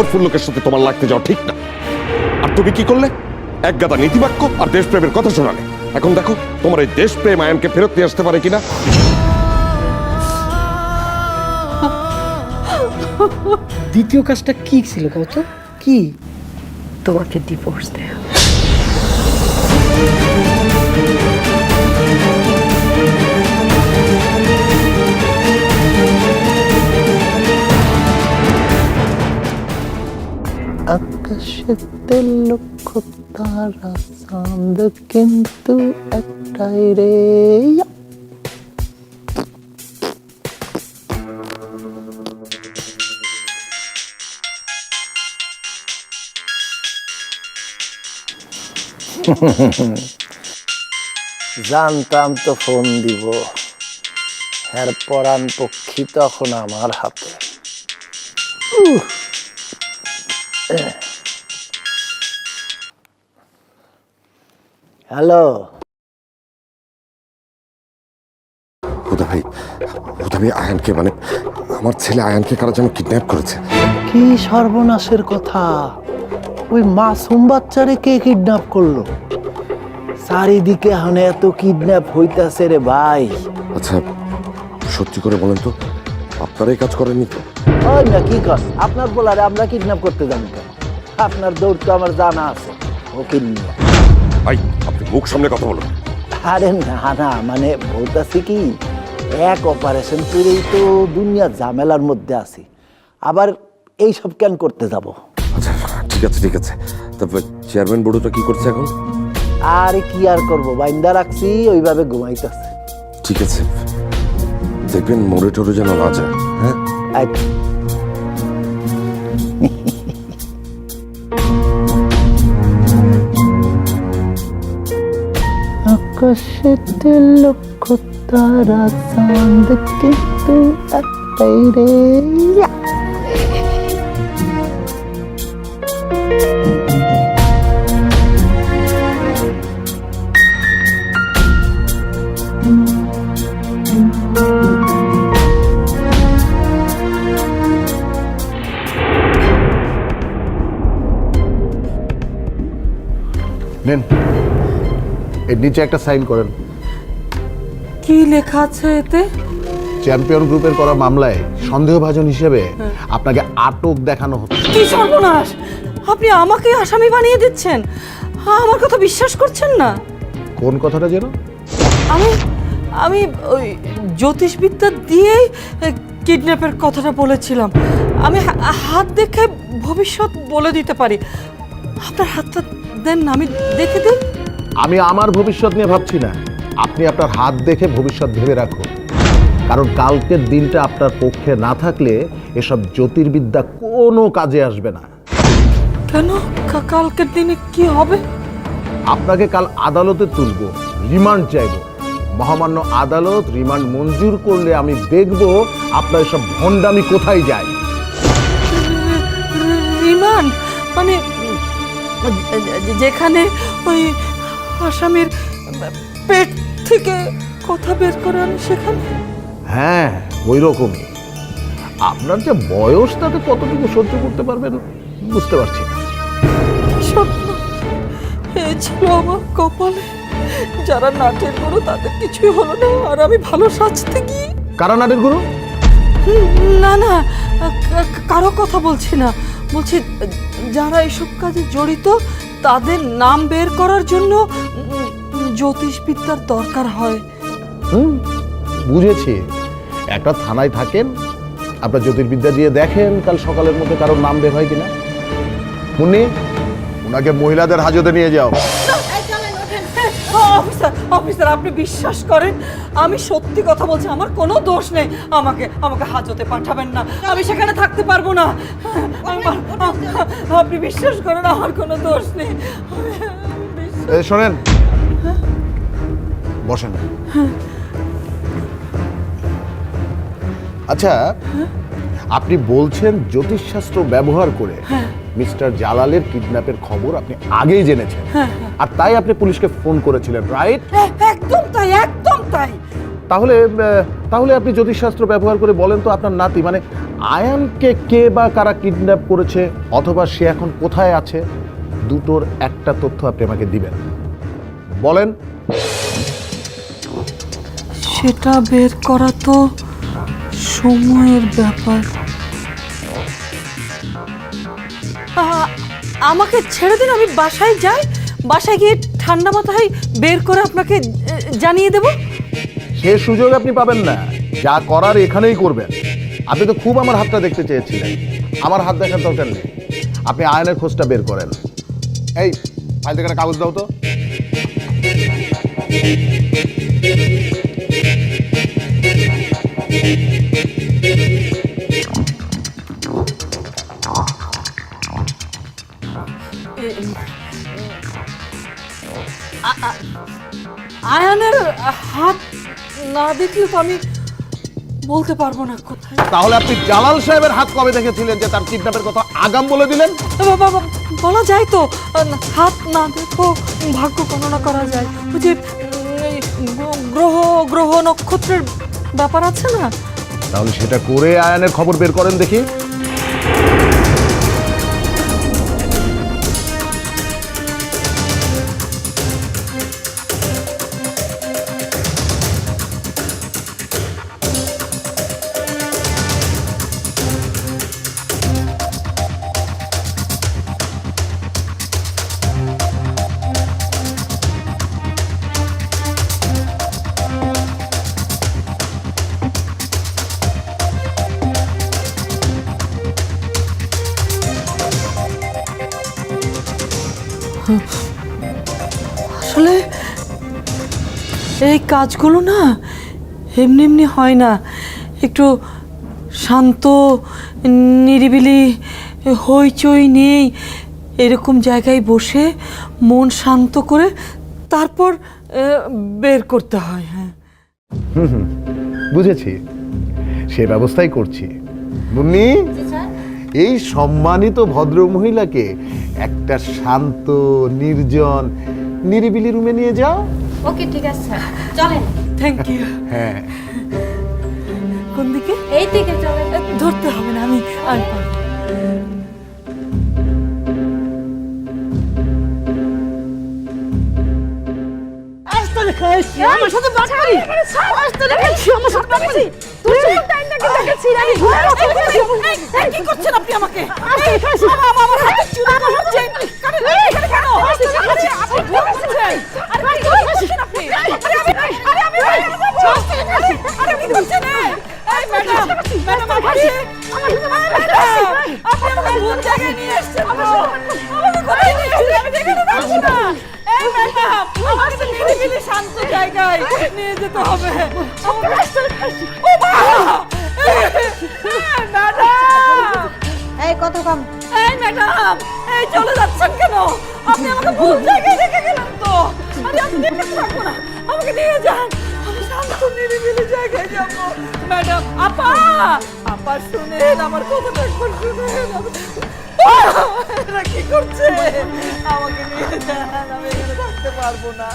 Powerful লোকের সাথে তোমার লাগতে যাওয়া ঠিক না। আর তুমি কি করলে? এক গাদা নীতিবাক্য আর দেশপ্রেমের কথা শোনালে। এখন দেখো তোমার এই দেশপ্রেম আয়নকে ফেরত নিয়ে আসতে পারে কিনা? দ্বিতীয় কাজটা কি ছিল কত কি? তোমাকে ডিভোর্স দেয়া। আকাশেতে লক্ষ তারা চাঁদ কিন্তু একটাই রে। জানতাম তো ফোন দিব এর পরাণ পক্ষী তখন আমার হাতে হ্যালো। হুদা ভাই হুদা ভাই আয়ানকে মানে আমার ছেলে আয়ানকে কারা যেন কিডন্যাপ করেছে। কি সর্বনাশের কথা। ওই মাসুম বাচ্চারে কে কিডন্যাপ করল? চারিদিকে হানে এত কিডন্যাপ হইতাছে রে ভাই। আচ্ছা সত্যি করে বলেন তো আপনারাই কাজ করেননি তো? ওই না কি কর? আপনার বলারে আমরা কিডন্যাপ করতে কেন? আপনার দৌড় তো আমার জানা আছে। ও কিডন্যাপ ভাই আপনি মুখ সামনে কথা বলুন। আরে না না মানে বলতেছি কি? এক অপারেশন করেই তো দুনিয়া ঝামেলার মধ্যে আছি। আবার এইসব কেন করতে যাব? আচ্ছা ঠিক আছে ঠিক আছে। তারপর চেয়ারম্যান বড়ুটা কি করছে এখন? আর কি আর করব? বাইন্দা রাখছি ওইভাবে ঘুমাইতেছে। ঠিক আছে। দেখবেন মোড়ে টোরে যেন না যায় হ্যাঁ? আকাশেতে লক্ষ তারা চাঁদ কিন্তু একটাই রে ইয়া। নেন এর নিচে একটা সাইন করেন। কি লেখা আছে এতে? চ্যাম্পিয়ন গ্রুপের করা মামলায় সন্দেহভাজন হিসেবে আপনাকে আটক দেখানো হচ্ছে। কি সর্বনাশ! আপনি আমাকে আসামি বানিয়ে দিচ্ছেন। আমার কথা বিশ্বাস করছেন না। কোন কথাটা যেন? আমি আমি ওই জ্যোতিষবিদ্যা দিয়েই কিডন্যাপের কথাটা বলেছিলাম। আমি হাত দেখে ভবিষ্যৎ বলে দিতে পারি। আপনার হাতটা দেন না আমি দেখে দিই। আমি আমার ভবিষ্যৎ নিয়ে ভাবছি না। আপনি আপনার হাত দেখে ভবিষ্যৎ ভেবে রাখুন। কারণ কালকের দিনটা আপনার পক্ষে না থাকলে এসব জ্যোতির্বিদ্যা কোনো কাজে আসবে না। কেন? কালকের দিনে কি হবে? আপনাকে কাল আদালতে তুলব রিমান্ড চাইব। মহামান্য আদালত রিমান্ড মঞ্জুর করলে আমি দেখব আপনার সব ভণ্ডামি কোথায় যায়। রিমান্ড? মানে যেখানে ওই আসামির পেট থেকে কথা বের করে আনে সেখানে? হ্যাঁ ওই রকমই। আপনার যে বয়স তাতে কতটুকু সহ্য করতে পারবেন বুঝতে পারছি না। স্বপ্ন এ ছিল আমার কপালে। যারা নাটের গুরু তাদের কিছুই হলো না আর আমি ভালো সাজতে গিয়ে কারা নাটের গুরু? না না কারও কথা বলছি না। বলছি যারা এসব কাজে জড়িত তাদের নাম বের করার জন্য জ্যোতিষবিদ্যার দরকার হয়। হুম, বুঝেছি। একটা থানায় থাকেন, আপনার জ্যোতির্বিদ্যা দিয়ে দেখেন কাল সকালের মধ্যে কারোর নাম বের হয় কিনা। মুন্নি, ওনাকে মহিলাদের হাজতে নিয়ে যাও। অফিসার অফিসার আপনি বিশ্বাস করেন? আমি সত্যি কথা বলছি আমার কোনো দোষ নেই। আমাকে আমাকে হাজতে পাঠাবেন না। আমি সেখানে থাকতে পারব না। আপনি বিশ্বাস করেন আমার কোনো দোষ নেই। শোনেন। বসেন। আচ্ছা আপনি বলছেন জ্যোতিষশাস্ত্র ব্যবহার করে মিস্টার জালালের কিডন্যাপের খবর আপনি আগেই জেনেছেন। আর তাই আপনি পুলিশকে ফোন করেছিলেন রাইট? একদম তাই একদম তাই। তাহলে তাহলে আপনি জ্যোতিষশাস্ত্র ব্যবহার করে বলেন তো আপনার নাতি মানে আয়ানকে কে বা কারা কিডন্যাপ করেছে অথবা সে এখন কোথায় আছে দুটোর একটা তথ্য আপনি আমাকে দিবেন। বলেন। সেটা বের করা তো সময়ের ব্যাপার। আমাকে ছেড়ে দিন, আমি বাসায় যাই। বাসায় গিয়ে ঠান্ডা মাথায় বের করে আপনাকে জানিয়ে দেব। সে সুযোগ আপনি পাবেন না। যা করার এখানেই করবেন। আপনি তো খুব আমার হাতটা দেখতে চেয়েছিলেন। আমার হাত দেখার দরকার নেই। আপনি আয়নের খোঁজটা বের করেন। এই, ফাইল থেকে কাগজ দাও তো। আয়ানের হাত না দেখলে তো আমি বলতে পারব না কোথায়। তাহলে আপনি জালাল সাহেবের হাত কবে দেখেছিলেন যে তার কিডন্যাপের কথা আগাম বলে দিলেন? বাবা বলা যায় তো হাত না দেখো ভাগ্য গণনা করা যায়। ওই যে গ্রহ গ্রহ নক্ষত্রের ব্যাপার আছে না? তাহলে সেটা করে আয়নের খবর বের করেন দেখি। কাজগুলো না এমনি এমনি হয় না। একটু শান্ত নিরিবিলি হইচই নেই। এরকম জায়গায় বসে মন শান্ত করে তারপর বের করতে হয় হ্যাঁ। বুঝেছি। সে ব্যবস্থাই করছি। মুন্নি এই সম্মানিত ভদ্র মহিলাকে একটা শান্ত নির্জন নিরিবিলি রুমে নিয়ে যাও। ওকে ঠিক আছে স্যার। চলেন। থ্যাংক ইউ হ্যাঁ। কোন দিকে? এই দিকে চলেন। ধরতে হবে না আমি আমি পারব। আমার সাথে বাটপারি আসতে দেখাচ্ছি আমার সাথে ঘুরে এই, কি করছেন আপনি আমাকে? এই, আমার আমার হাতে চুরি করছেন শান্ত জায়গায় নিয়ে যেতে হবে! এই, কত কম এই ম্যাডাম এই চলে যাচ্ছেন কেন? আপনি আমাকে ভুল জায়গায় রেখে গেলেন তো। আরে আমি এখানে থাকব না। আমাকে নিয়ে যান। আমি শান্ত, নিরিবিলি জায়গায় যাব। ম্যাডাম, আপা! আমার কথাটা কি করছে? আমাকে নিয়ে থাকতে পারব না।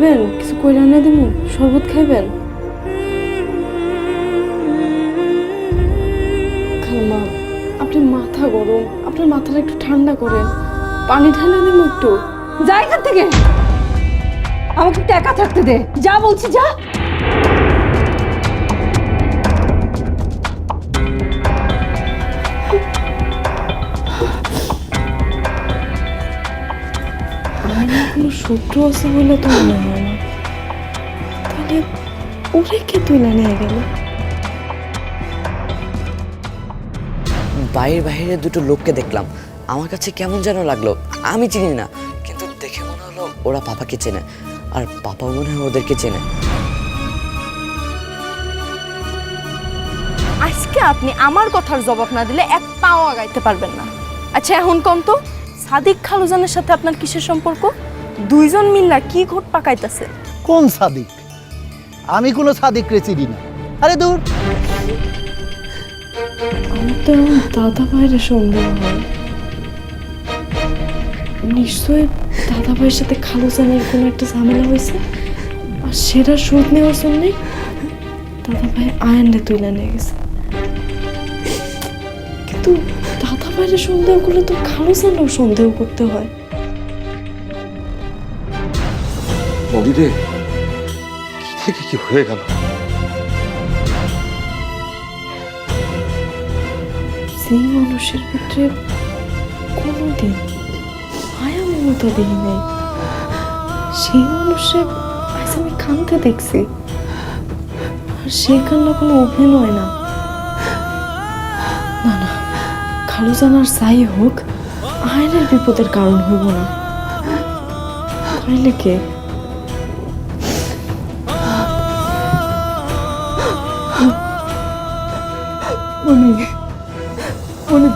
খাইবেন? কিছু কইরা না দিমু? শরবত খাইবেন? খালমা আপনি মাথা গরম। আপনার মাথাটা একটু ঠান্ডা করেন। পানি ঢালে দিমু একটু। যা এখান থেকে। আমাকে একটু একা থাকতে দে। যা বলছি, যা। কোনো শত্রু আছে বলে তো মনে হয় না। তাহলে ওরে কে তুলে নিয়ে গেল? বাইরে বাইরে দুটো লোককে দেখলাম। আমার কাছে কেমন যেন লাগল আমি চিনি না কিন্তু দেখে মনে হলো ওরা পাপাকে চেনে আর পাপাও মনে হয় ওদেরকে চেনে। আজকে আপনি আমার কথার জবাব না দিলে এক পাও আগাইতে পারবেন না। আচ্ছা এখন কম তো? সাদিক খালুজানের সাথে আপনার কিসের সম্পর্ক? দুইজন মিল্লা কি ঘট পাকাইতেছে? কোন সাদিক? আমি কোনো সাদিক রে চিনি না। আরে দূর। আমার তো এখন দাদা ভাইয়ের সন্দেহ হয় নিশ্চয়ই দাদা ভাইয়ের সাথে খালো জানের কোনো একটা ঝামেলা হয়েছে? আর সেটা শোধ নেওয়ার জন্যে দাদা ভাই আয়নটা তুলে নিয়ে গেছে। কিন্তু দাদা ভাইয়ের সন্দেহ করলে তো খালো জানও সন্দেহ করতে হয়। মগিরে কি থেকে কি হয়ে গেল? সেই আর সেই কান্না কোনো অভিনয় না। না না জানার হোক আয়নের বিপদের কারণ হইব না।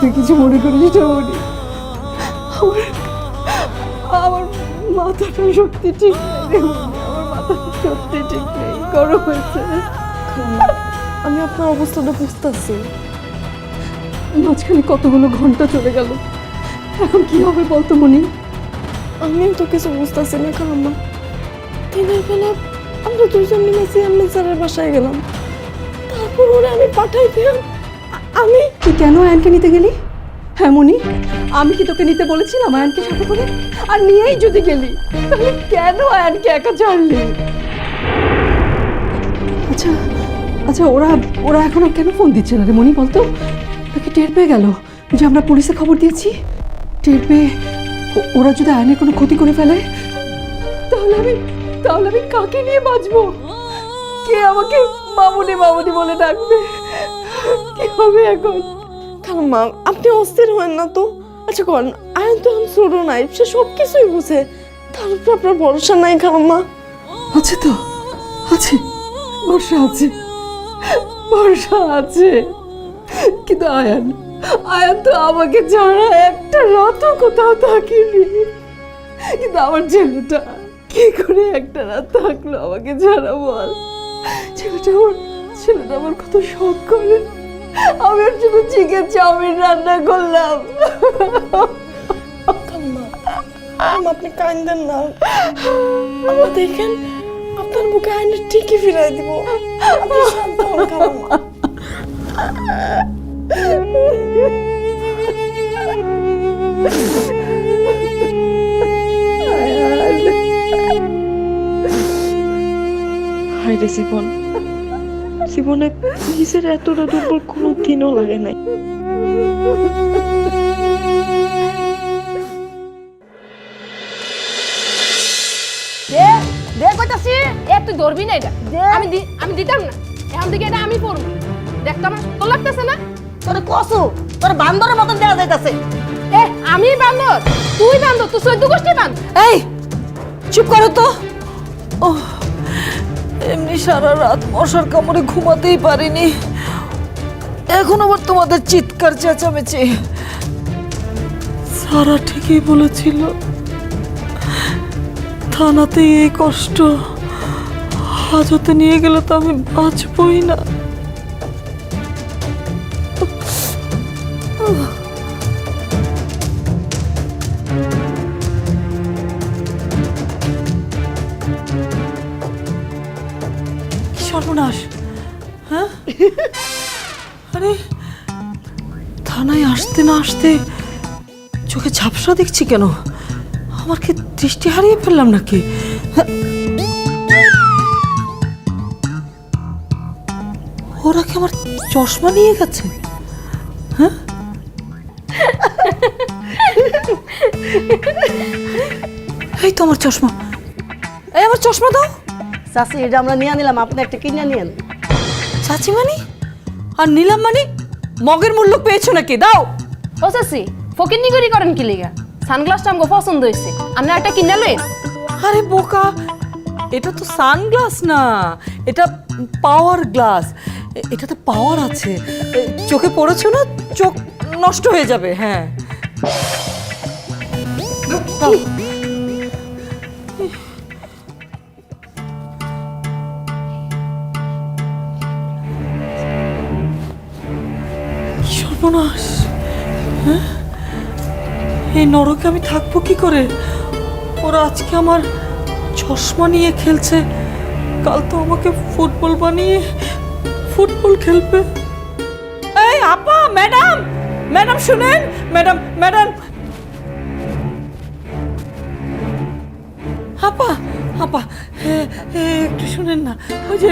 তুই কিছু মনে করিস না মনি আমার আমার মাথাটা সত্যি ঠিক নেই আমার মাথাটা সত্যি ঠিক নেই গরম হয়েছে। আমি আপনার অবস্থাটা বুঝতেছি। মাঝখানে কতগুলো ঘণ্টা চলে গেল। এখন কি হবে বলতো মনি আমিও তো কিছু বুঝতেছি না খালাম্মা দিনের বেলা আমরা দুজন মিলে চেয়ারম্যান স্যারের বাসায় গেলাম। তারপর ওরা আমি পাঠাই দিলাম আমি কেন আয়নকে নিতে গেলি? হ্যাঁ মনি, আমি কি তোকে নিতে বলেছিলাম আয়নকে সাথে করে? আর নিয়েই যদি গেলি, তাহলে কেন আয়নকে একা ছাড়লি? আচ্ছা আচ্ছা ওরা ওরা এখনও কেন ফোন দিচ্ছে না রে মনি বলতো? নাকি টের পেয়ে গেল যে আমরা পুলিশে খবর দিয়েছি। টের পেয়ে ওরা যদি আয়নের কোনো ক্ষতি করে ফেলে, তাহলে আমি তাহলে আমি কাকে নিয়ে বাঁচবো? কে আমাকে মামুনি মামুনি বলে ডাকবে? কি হবে এখন? খালাম্মা, আপনি অস্থির হন না তো? আচ্ছা কন, আয়ন তো আমি ছোট নাই, সে সব কিছুই বুঝে। তার উপর আপনার ভরসা নাই খালাম্মা? আছে তো, আছে বর্ষা আছে বর্ষা আছে। কিন্তু আয়ান আয়ান তো আমাকে ছাড়া একটা রাতও কোথাও থাকিনি। কিন্তু আমার ছেলেটা কি করে একটা রাত থাকল আমাকে ছাড়া বল? ছেলেটা আমার ছেলেটা আমার কত শখ করে। আমি ওর জন্য চিকেন চাউমিন রান্না করলাম। আম্মা, আপনি কান্দেন না। আম্মা দেখেন আপনার বুকে আয়নের ঠিকই ফিরাই দিব। আপনি শান্ত হন খালাম্মা হায়রে জীবন। জীবনে নিজের এতটা দুর্বল কোনো দিনও লাগে নাই। দে দে কইতাছি এ তুই ধরবি না এটা। আমি দি- আমি দিতাম না। এখন থেকে এটা আমি পড়ব দেখতাম না তোর লাগতেছে না? তোর কসু তোর বান্দরের মতন দেওয়া যাইতাছে। এ আমি বান্দর? তুই বান্দর? তুই চৈদ্দ গোষ্ঠী বান্দর? এই চুপ করো তো। ও এমনি সারা রাত মশার কামড়ে ঘুমাতেই পারিনি। এখন আবার তোমাদের চিৎকার চেঁচামেচি। সারা ঠিকই বলেছিল। থানাতে এই কষ্ট। হাজতে নিয়ে গেলে তো আমি বাঁচবই না। আসতে চোখে ঝাপসা দেখছি কেন? আমার কি দৃষ্টি হারিয়ে ফেললাম নাকি? ওরা কি আমার চশমা নিয়ে গেছে? হ্যাঁ? এই তো আমার চশমা। এই আমার চশমা দাও। চাচি এটা আমরা নিয়ে নিলাম আপনি একটা কিনে নিয়েন। চাচি মানি আর নিলাম মানে মগের মূল্য পেয়েছ নাকি? দাও। ও চাচি ফকিন্নি করি করেন কি লিগা? সানগ্লাসটা আমাকে পছন্দ হয়েছে। আপনি একটা কিনে লই আরে বোকা এটা তো সানগ্লাস না এটা পাওয়ার গ্লাস। এটাতে পাওয়ার আছে। চোখে পড়েছো না? চোখ নষ্ট হয়ে যাবে হ্যাঁ। এই নরকে আমি থাকব কি করে? ওরা আজকে আমার চশমা নিয়ে খেলছে। কাল তো আমাকে ফুটবল বানিয়ে ফুটবল খেলবে। এই আপা, ম্যাডাম! ম্যাডাম, শুনেন! Madam madam! আপা আপা একটু শুনেন না। ওই যে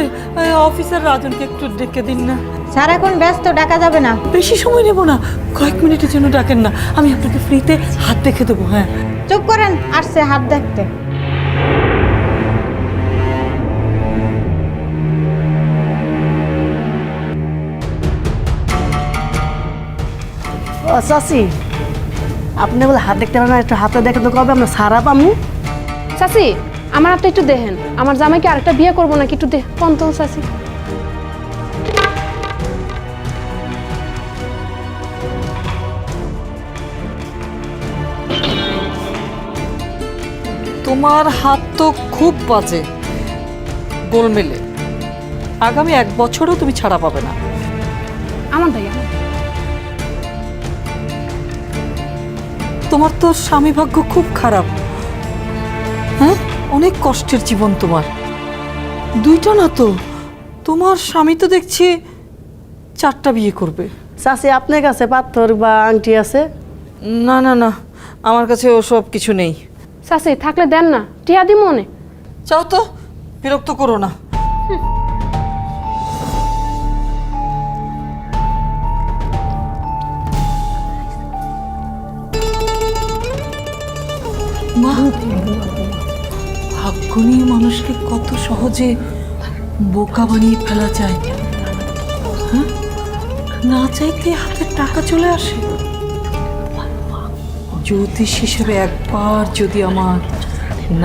অফিসার রাজনকে একটু ডেকে দিন না। স্যার এখন ব্যস্ত ডাকা যাবে না। বেশি সময় নেব না। কয়েক মিনিটের জন্য ডাকেন না। আমি আপনাকে ফ্রিতে হাত দেখে দেবো হ্যাঁ। চুপ করেন আসছে হাত দেখতে। ও চাচি আপনি বলে হাত দেখতে পারেন না একটু হাতে দেখে তো কবে আমরা সারা পামু? চাচি আমার হাতটা একটু দেখেন। আমার জামাইকে আরেকটা বিয়ে করব নাকি একটু দেখ কোন তো চাচি তোমার হাত তো খুব বাজে গোলমেলে। আগামী এক বছরও তুমি ছাড়া পাবে না। আমার ভাই আমার তোমার তো স্বামী ভাগ্য খুব খারাপ। হ্যাঁ? অনেক কষ্টের জীবন তোমার। দুইটা না তো তোমার স্বামী তো দেখছি চারটা বিয়ে করবে। চাচি আপনার কাছে পাথর বা আংটি আছে? না না না আমার কাছে ওসব কিছু নেই। চাচি থাকলে দেন না টিয়া দি মনে। চাও তো বিরক্ত করো না। মা। ভাগ্য মানুষকে কত সহজে বোকা বানিয়ে ফেলা যায়? না চাইতে হাতে টাকা চলে আসে। জ্যোতিষ হিসেবে একবার যদি আমার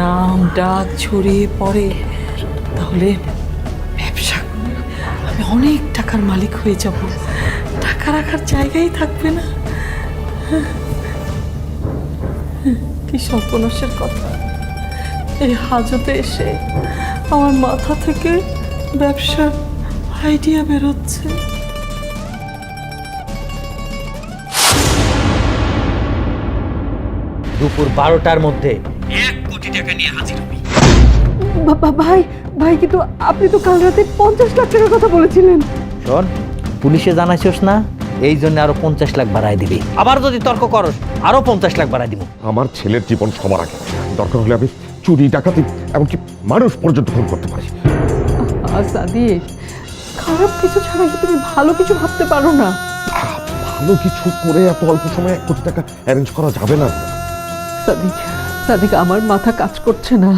নাম ডাক ছড়িয়ে পড়ে, তাহলে ব্যবসা আমি অনেক টাকার মালিক হয়ে যাব। টাকা রাখার জায়গাই থাকবে না। কি সর্বনাশের কথা। এই হাজতে এসে আমার মাথা থেকে ব্যবসার আইডিয়া বেরোচ্ছে। দুপুর বারোটার মধ্যে। বাবা ভাই ভাই কিন্তু আপনি তো কাল রাতে পঞ্চাশ লাখ টাকার কথা বলেছিলেন। শোন পুলিশে জানাইছস না এই জন্য আরও পঞ্চাশ লাখ বাড়াই দিবি। আবার যদি তর্ক করস আরও পঞ্চাশ লাখ বাড়াই দিব। আমার ছেলের জীবন সবার আগে। দরকার হলে আমি চুরি ডাকাতি এমনকি মানুষ পর্যন্ত খুন করতে পারি। সাদিক খারাপ কিছু ছাড়া কি তুমি ভালো কিছু ভাবতে পারো না? ভালো কিছু করে এত অল্প সময়ে এক কোটি টাকা অ্যারেঞ্জ করা যাবে না। সাদিক সাদিক আমার মাথা কাজ করছে না।